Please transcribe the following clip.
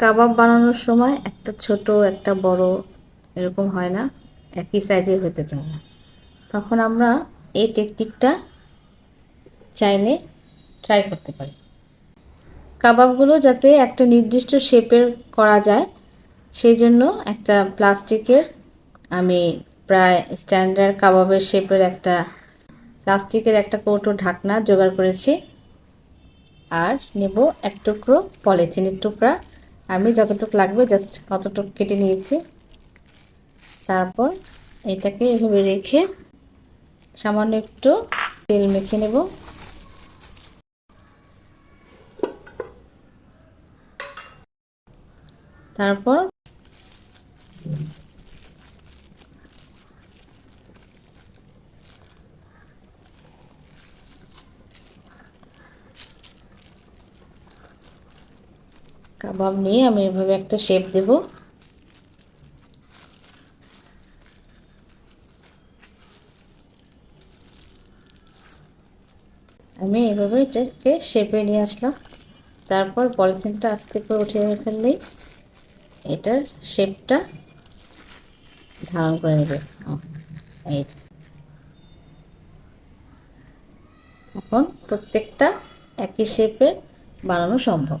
কাবাব বানানোর সময় একটা ছোট, একটা বড় এরকম হয় না, একই সাইজের হতে চায় না। তখন আমরা এই টেকনিকটা চাইলে ট্রাই করতে পারি। কাবাবগুলো যাতে একটা নির্দিষ্ট শেপের করা যায় সেই জন্য একটা প্লাস্টিকের আমি প্রায় স্ট্যান্ডার্ড কাবাবের শেপের একটা প্লাস্টিকের একটা কৌটো ঢাকনা জোগাড় করেছি। আর নেব এক টুকরো পলিথিনের টুকরা আমি যতটুকু লাগবে জাস্ট অতটুকু কেটে নিয়েছি। তারপর এটাকে এভাবে রেখে সামান্য একটু তেল মেখে নেব। তারপর কাবাব নিয়ে আমি এভাবে একটা শেপ দেব। আমি এভাবে এটাকে শেপে নিয়ে আসলাম। তারপর পলিথিনটা আস্তে করে উঠে ফেললেই এটার শেপটা ধারণ করে নেবে। এই এখন প্রত্যেকটা একই শেপে বানানো সম্ভব।